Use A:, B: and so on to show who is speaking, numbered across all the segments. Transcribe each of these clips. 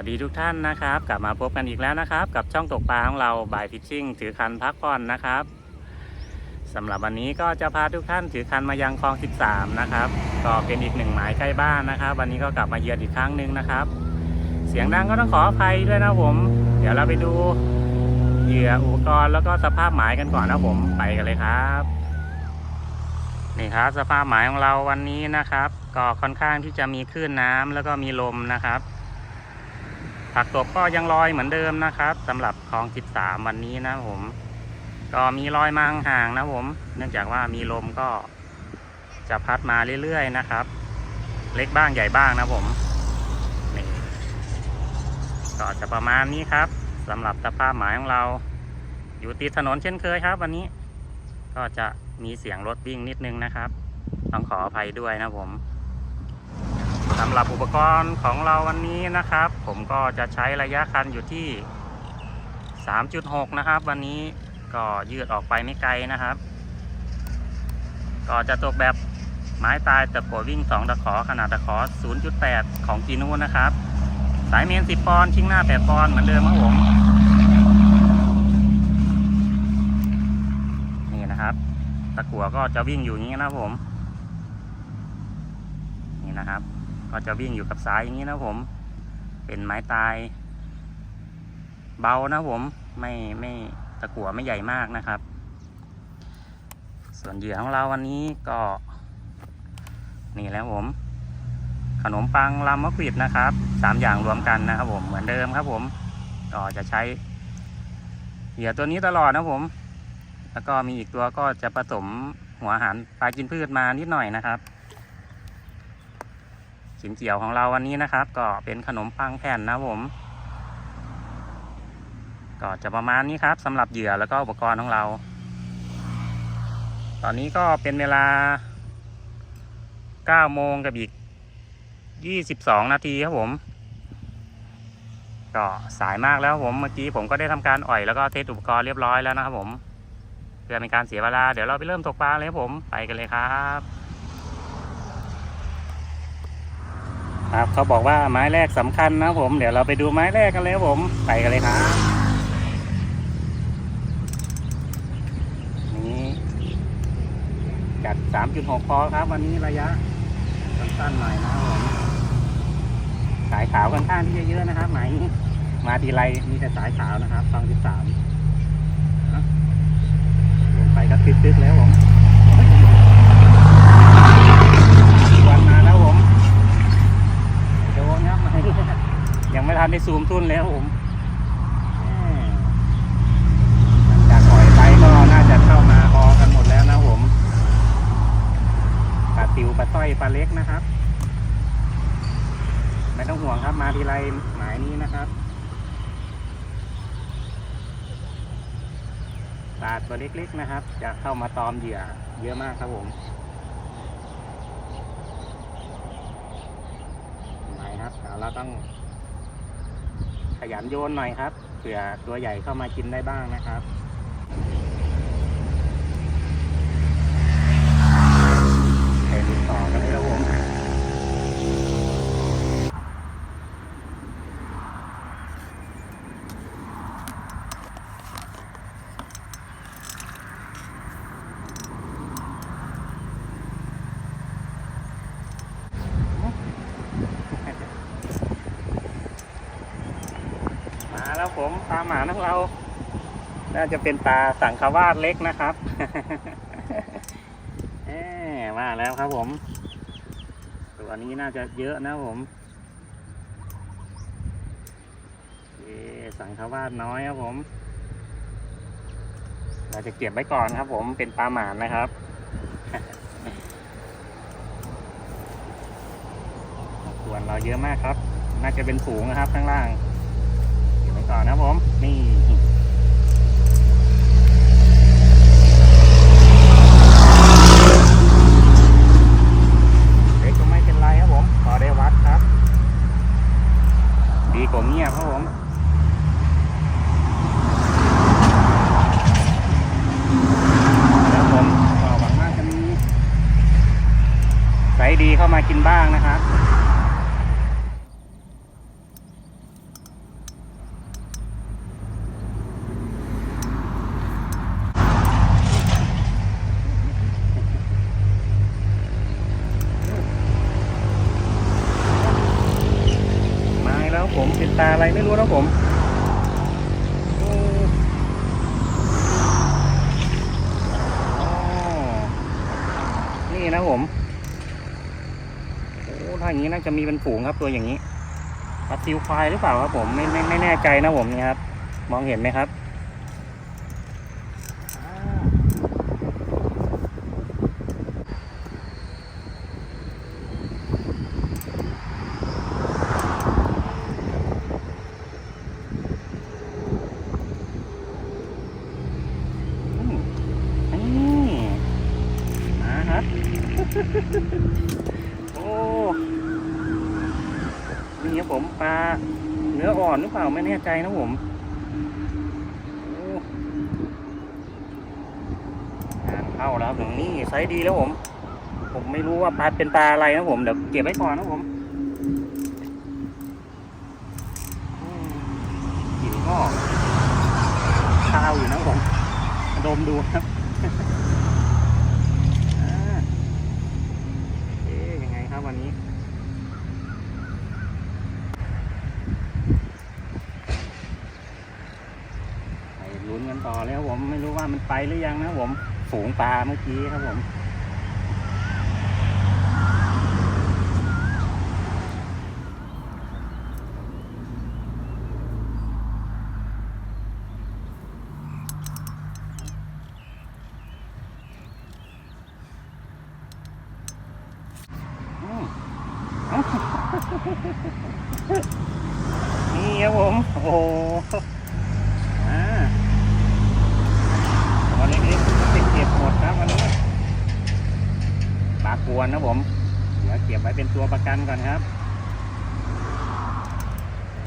A: วัสดีทุกท่านนะครับ กลับมาพบกันอีกแล้วนะครับ กับช่องตกปลาของเราบายฟิชชิ่งถือคันพักผ่อนนะครับสำหรับวันนี้ก็จะพาทุกท่านถือคันมายังคลอง 13 นะครับ ก็เป็นอีกหนึ่งหมายใกล้บ้านนะครับ วันนี้ก็กลับมาเยือนอีกครั้งหนึ่งนะครับ เสียงดังก็ต้องขออภัยด้วยนะผม เดี๋ยวเราไปดูเหยื่ออุปกรณ์แล้วก็สภาพหมายกันก่อนนะผมไปกันเลยครับนี่ครับสภาพหมายของเราวันนี้นะครับ ก็ค่อนข้างที่จะมีคลื่นน้ำแล้วก็มีลมนะครับ ผักตบก็ยังลอยเหมือนเดิมนะครับสำหรับคลอง 13 วันนี้นะผม ก็มีลอยมาห่างๆนะผม เนื่องจากว่ามีลมก็จะพัดมาเรื่อยๆนะครับ เล็กบ้างใหญ่บ้างนะผมนี่ก็จะประมาณนี้ครับสำหรับสภาพหมายของเรา อยู่ติดถนนเช่นเคยครับ วันนี้ ก็จะมีเสียงรถวิ่งนิดนึงนะครับ ต้องขออภัยด้วยนะผม สำหรับอุปกรณ์ของเราวันนี้นะครับ ผมก็จะใช้ระยะคันอยู่ที่ 3.6 นะครับ วันนี้ก็ยืดออกไปไม่ไกลนะครับ ก็จะตกแบบไม้ตายตะกัววิ่ง 2 ตะขอขนาดตะขอ 0.8 ของกีนูนะครับ สายเมน 10 ปอนด์ชิงหน้า 8 ปอนด์เหมือนเดิมครับผม นี่นะครับ ตะกัวก็จะวิ่งอยู่อย่างนี้นะผม นี่นะครับ ก็จะวิ่งอยู่กับสายอย่างนี้นะผม เป็นไม้ตาย เบานะผมไม่ไม่ตะกั่วไม่ใหญ่มากนะครับ ส่วนเหยื่อของเราวันนี้ก็ นี่แล้วผม ขนมปังลำมะขวิดนะครับสามอย่างรวมกันนะครับผมเหมือนเดิมครับผมก็จะใช้เหยื่อตัวนี้ตลอดนะผม แล้วก็มีอีกตัวก็จะผสมหัวอาหารปลากินพืชมานิดหน่อยนะครับ สินเจียวของเราวันนี้นะครับ ก็เป็นขนมปังแผ่นนะผม ก็จะประมาณนี้ครับสำหรับเหยื่อแล้วก็อุปกรณ์ของเรา ตอนนี้ก็เป็นเวลา 9 โมงกับอีก 22 นาทีครับผม ก็สายมากแล้วผมเมื่อกี้ผมก็ได้ทำการอ่อยแล้วก็เทสอุปกรณ์เรียบร้อยแล้วนะครับผมเพื่อเป็นการเสียเวลาเดี๋ยวเราไปเริ่มตกปลาเลยครับผมไปกันเลยครับ ครับเขาบอกว่าไม้แรกสำคัญนะผม เดี๋ยวเราไปดูไม้แรกกันเลยครับผม ไปกันเลยครับนี่จัด3.6พอครับ วันนี้ระยะสั้นๆหน่อยนะครับผมสายขาวค่อนข้างที่จะเยอะนะครับไหมมาทีไรมีแต่สายขาวนะครับฟังที่สามลงไปก็ตึ๊ดๆแล้วผมวันมาแล้วผม โดนครับไหมยัง ไม่ทันได้ซูมทุ่นแล้วผมจากปล่อยไปก็น่าจะเข้ามาพอกันหมดแล้วนะผมปลาติวปลาต้อยปลาเล็กนะครับ ไม่ต้องห่วงครับมาทีไรหมายนี้นะครับปลาตัวเล็กๆนะครับ จะเข้ามาตอมเหยื่อเยอะมากครับผมไหนครับเราต้อง ขยันโยนหน่อยครับเผื่อตัวใหญ่เข้ามากินได้บ้างนะครับไปดูต่อกันเลยครับผมมาแล้ว ผมปลาหมาของเรา น่าจะเป็นปลาสังขวาดเล็กนะครับอมาแล้วครับผม ตัวนี้น่าจะเยอะนะผมเอสังขวาดน้อยครับผม เราจะเก็บไว้ก่อนครับผมเป็นปลาหมานนะครับส่วนเราเยอะมากครับ น่าจะเป็นฝูงนะครับข้างล่าง ก่อนนะครับผม นี่เล็กก็ไม่เป็นไรครับผมพอได้วัดครับ ดีกว่าเงียบครับผมแล้วผมก็หวังว่าจะมีไซส์ดีเข้ามากินบ้างนะครับ อะไรไม่รู้นะผมโอ้อ๋อนี่นะผม โอ้ ถ้าอย่างนี้น่าจะมีเป็นฝูงครับตัวอย่างนี้ปลาซิวควายหรือเปล่าครับผมไม่ไม่ไม่แน่ใจนะผมนี่ครับ มองเห็นไหมครับอ่าอืมนี่มาครับ โอ้ นี่ครับผมปลาเนื้ออ่อนหรือเปล่าไม่แน่ใจนะผมโอ้งานเข้าแล้วถึงนี่ไซส์ดีแล้วผม ผมไม่รู้ว่าปลาเป็นปลาอะไรนะผมเดี๋ยวเก็บไว้ก่อนนะผมกลิ่นก็ข้าวอยู่นะผมดมดูครับ อ่าเอ๊ยยังไงครับวันนี้ ไปลุ้นกัน ต่อแล้วผมไม่รู้ว่ามันไปหรือยังนะผมฝูงปลาเมื่อกี้ครับผมอืมเอ้า นี่ครับผม โอ้โห อ่าตัวเล็กๆจะเก็บหมดครับวันนี้ปลาก วนนะผม เดี๋ยวเก็บไว้เป็นตัวประกันก่อนครับ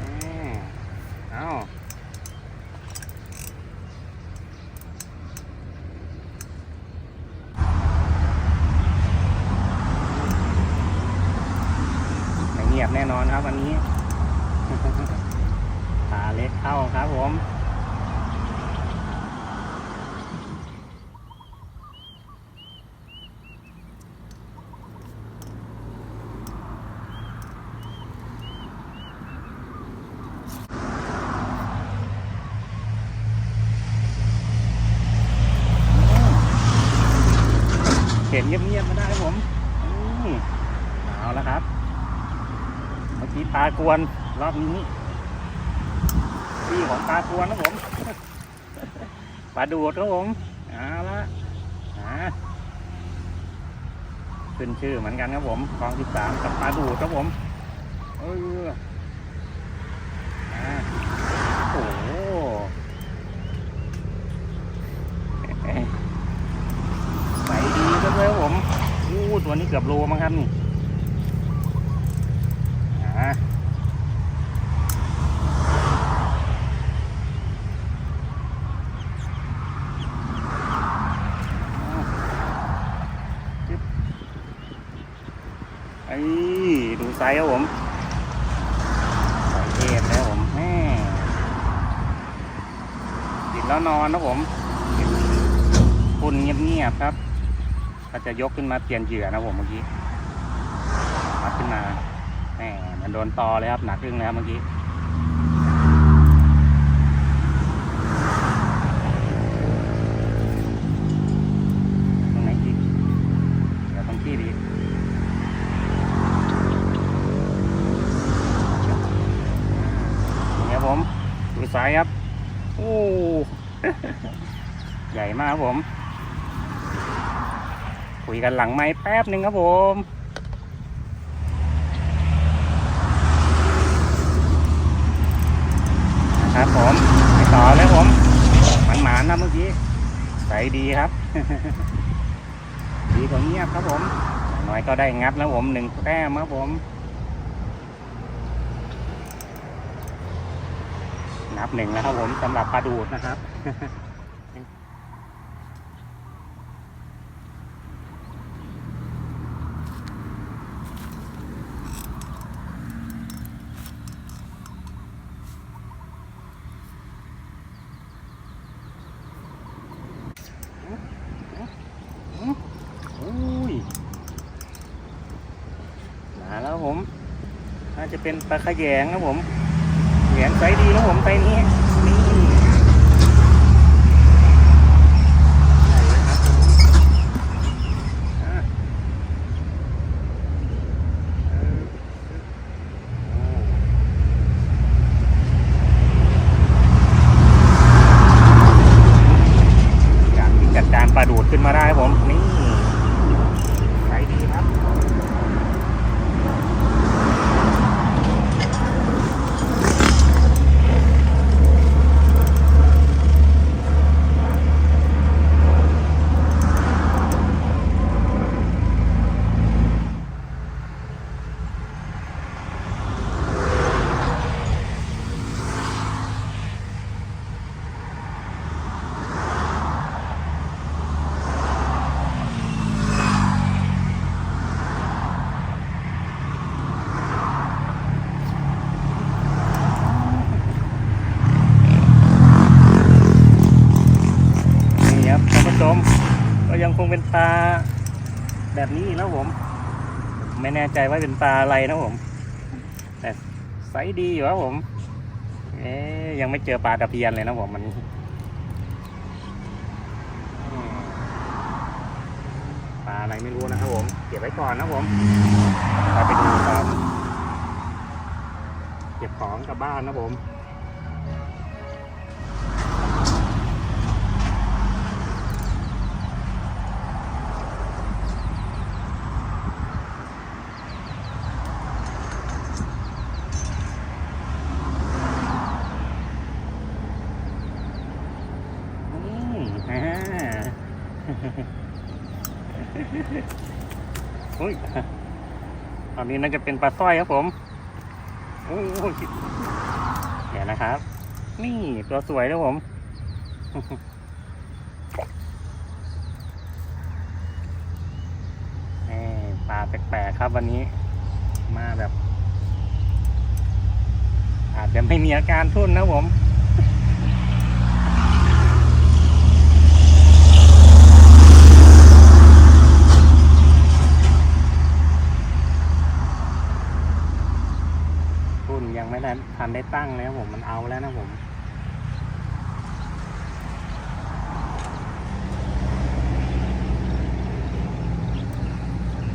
A: อืมเอาไม่เงียบแน่นอนครับวันนี้ ปลาเล็กเข้าครับผม เห็นเงียบๆมาได้ผมอืมเอาแล้วครับ เมื่อกี้ปลากวนรอบนี้ที่ของปลากวนนะผมปลาดูดครับผมเอาละอ่าขึ้นชื่อเหมือนกันครับผมคลองสิบสามกับปลาดูดครับผมเออาโอ้โห ใสดีก็เลยครับผมอู้ตัวนี้เกือบโลมั้งครับนี่อ่าไอ้ดูไซส์ครับผมไซส์เทพแล้วผมแม่กินแล้วนอนนะผมคุณเงียบๆครับ ก็จะยกขึ้นมาเปลี่ยนเหยื่อนะผมเมื่อกี้มัดขึ้นมาแหมมันโดนตอเลยครับหนักอึ้งเลยครับเมื่อกี้ตรงไหนอีกเดี๋ยวตรงที่ดีนี่ครับผมดูสายครับ โอ้ ใหญ่มากครับผม คุยกันหลังไม้แป๊บหนึ่งครับผมครับผมไปต่อแล้วผมหมันหมานนะเมื่อกี้ใสดีครับ ดีกว่าเงียบครับผมน้อยก็ได้งัดแล้วผมหนึ่งแต้มครับผมนับหนึ่งแล้วครับผมสำหรับปลาดูดนะครับ อุ้ยมาแล้วผม น่าจะ เป็นปลาขยงครับผมแหยงไซส์ดีนะผมไซส์นี้นี่ได้เลยครับอะเออโอ้อยากที่จัดการปลาดูดขึ้นมาได้ครับผม นี่ไซส์ดีครับ นี่ครับท่านผู้ชมก็ยังคง เป็นปลาแบบนี้แล้วผม ไม่แน่ใจว่าเป็นปลาอะไรนะผม แต่ไซส์ดีอยู่ครับผม เอ๊ยังไม่เจอปลาตะเพียนเลยนะผมมันปลาอะไรไม่รู้นะครับผม เก็บไว้ก่อนนะผมไปดูตอนเก็บของกลับบ้านนะผม อืมอ่า อุ้ยตอนนี้น่าจะเป็นปลาสร้อยครับผมโอ้ยเดี๋ยวนะครับ นี่ตัวสวยนะผมนี่ปลาแปลกๆครับวันนี้ มาแบบ อาจจะไม่มีอาการทุ่นนะผม ทุนยัง ได้ทันได้ตั้งแล้วผมมันเอาแล้วนะผม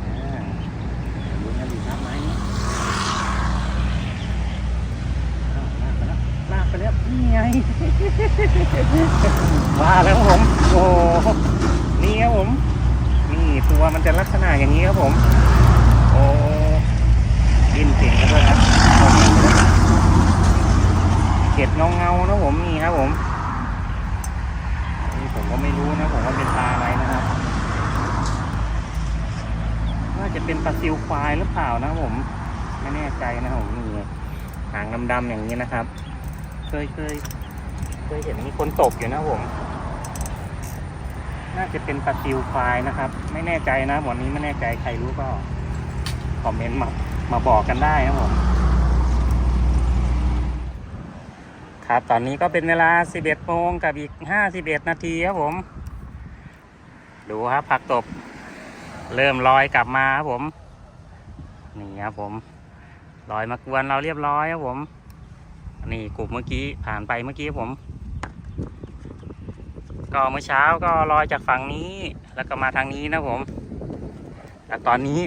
A: อ่าลุ้นกันอยู่ครับไม้นี้อ้าวลากไปแล้วลากไปแล้วนี่ไง ว่าแล้วครับผม โอ้โหนี่ครับผม นี่ตัวมันจะลักษณะอย่างนี้ครับผม โอ้ดิ้นเก่งกันด้วยครับ เก็ดเงาเงานะผมนี่ครับผมนี่ผมก็ไม่รู้นะผมว่าเป็นปลาอะไรนะครับน่าจะเป็นปลาซิวควายหรือเปล่านะผมไม่แน่ใจนะผมนี่หางดำๆอย่างนี้นะครับ เคยเคยเคยเห็นมีคนตกอยู่นะผม น่าจะเป็นปลาซิวควายนะครับ ไม่แน่ใจนะวันนี้ไม่แน่ใจใครรู้ก็คอมเมนต์มามาบอกกันได้ครับผม ครับตอนนี้ก็เป็นเวลา 11โมงกับอีก 51 นาทีครับผม ดูครับผักตบ เริ่มลอยกลับมาครับผม นี่ครับผมลอยมากวนเราเรียบร้อยครับผม นี่กลุ่มเมื่อกี้ผ่านไปเมื่อกี้ครับผม ก็เมื่อเช้าก็ลอยจากฝั่งนี้แล้วก็มาทางนี้นะผมแต่ตอนนี้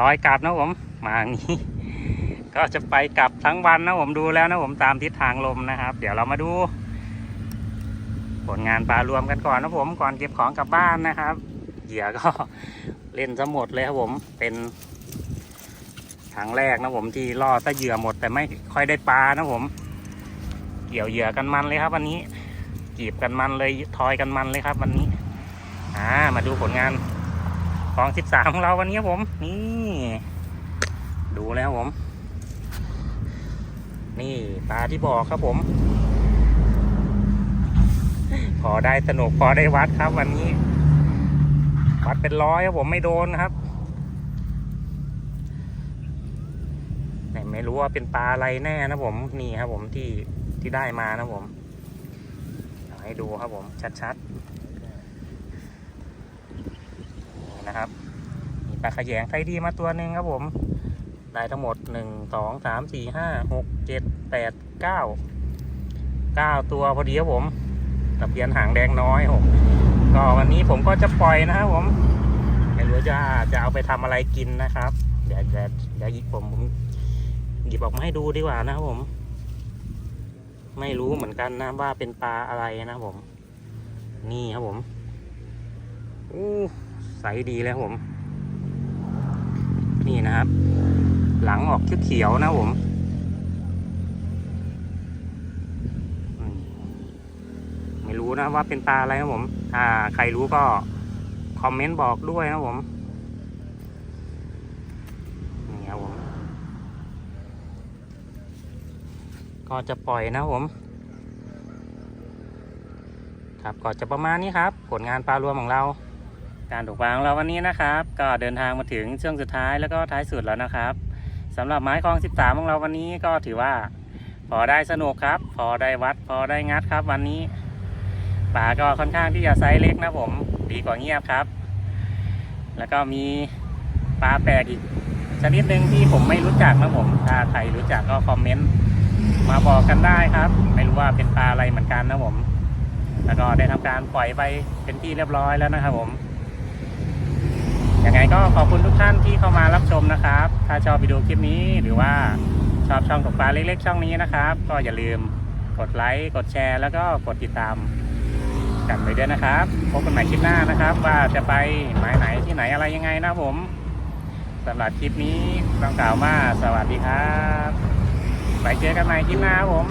A: ลอยกลับนะผม มาอย่างนี้ ก็จะไปกลับทั้งวันนะผมดูแล้วนะผมตามทิศทางลมนะครับ เดี๋ยวเรามาดู ผลงานปลารวมกันก่อนนะผมก่อนเก็บของกลับบ้านนะครับ เหยื่อก็เล่นซะหมดเลยครับผมเป็นครั้งแรกนะผมที่ล่อซะเหยื่อหมด แต่ไม่ค่อยได้ปลานะผม เกี่ยวเหยื่อกันมันเลยครับ วันนี้กีบกันมันเลยทอยกันมันเลยครับ วันนี้ อ่า มาดูผลงานของสิบสามของเราวันนี้ผม นี่ ดูแล้วผม นี่ปลาที่บอกครับผม พอได้สนุกพอได้วัดครับวันนี้ วัดเป็นร้อยครับผมไม่โดนครับแต่ไม่รู้ว่าเป็นปลาอะไรแน่นะผมนี่ครับผมที่ที่ได้มานะผมเอาให้ดูครับผมชัดๆนี่นะครับมีปลาขยงไทยดีมาตัวหนึ่งครับผม ได้ทั้งหมดหนึ่งสองสามสี่ห้าหกเจ็ดแปดเก้าเก้าตัวพอดีครับผมตะเพียนหางแดงน้อยผมก็วันนี้ผมก็จะปล่อยนะครับผมไม่รู้จะจะเอาไปทำอะไรกินนะครับ เดี๋ยวเดี๋ยวเดี๋ยวหยิบผมผมหยิบออกมาให้ดูดีกว่านะครับผม ไม่รู้เหมือนกันนะว่าเป็นปลาอะไรนะครับผม นี่ครับผมอู้ใสดีเลยครับผม นี่นะครับ หลังออกเขียวๆนะผมไม่รู้นะว่าเป็นปลาอะไรนะผมถ้าใครรู้ก็คอมเมนต์บอกด้วยนะผมนี่ครับผมก็จะปล่อยนะผมครับก็จะประมาณนี้ครับ ผลงานปลารวมของเรา การตกปลาของเราวันนี้นะครับ ก็เดินทางมาถึงช่วงสุดท้ายแล้วก็ท้ายสุดแล้วนะครับ สำหรับไม้คลอง 13 ของเราวันนี้ก็ถือว่า พอได้สนุกครับ พอได้วัด พอได้งัดครับวันนี้ปลาก็ค่อนข้างที่จะไซส์เล็กนะผมดีกว่าเงียบครับ แล้วก็มีปลาแปลกอีกชนิดหนึ่งที่ผมไม่รู้จักนะผม ถ้าใครรู้จักก็คอมเมนต์มาบอกกันได้ครับ ไม่รู้ว่าเป็นปลาอะไรเหมือนกันนะผม แล้วก็ได้ทำการปล่อยไปเป็นที่เรียบร้อยแล้วนะครับผม ยังไงก็ขอบคุณทุกท่านที่เข้ามารับชมนะครับ ถ้าชอบวิดีโอคลิปนี้หรือว่าชอบช่องตกปลาเล็กๆ ช่องนี้นะครับ ก็อย่าลืมกดไลค์กดแชร์ แล้วก็กดติดตามกันไปด้วยนะครับพบกันใหม่คลิปหน้านะครับ ว่าจะไปหมายไหนที่ไหนอะไรยังไงนะผมสำหรับคลิปนี้ต้องกล่าวว่าสวัสดีครับไปเจอกันใหม่คลิปหน้าครับผม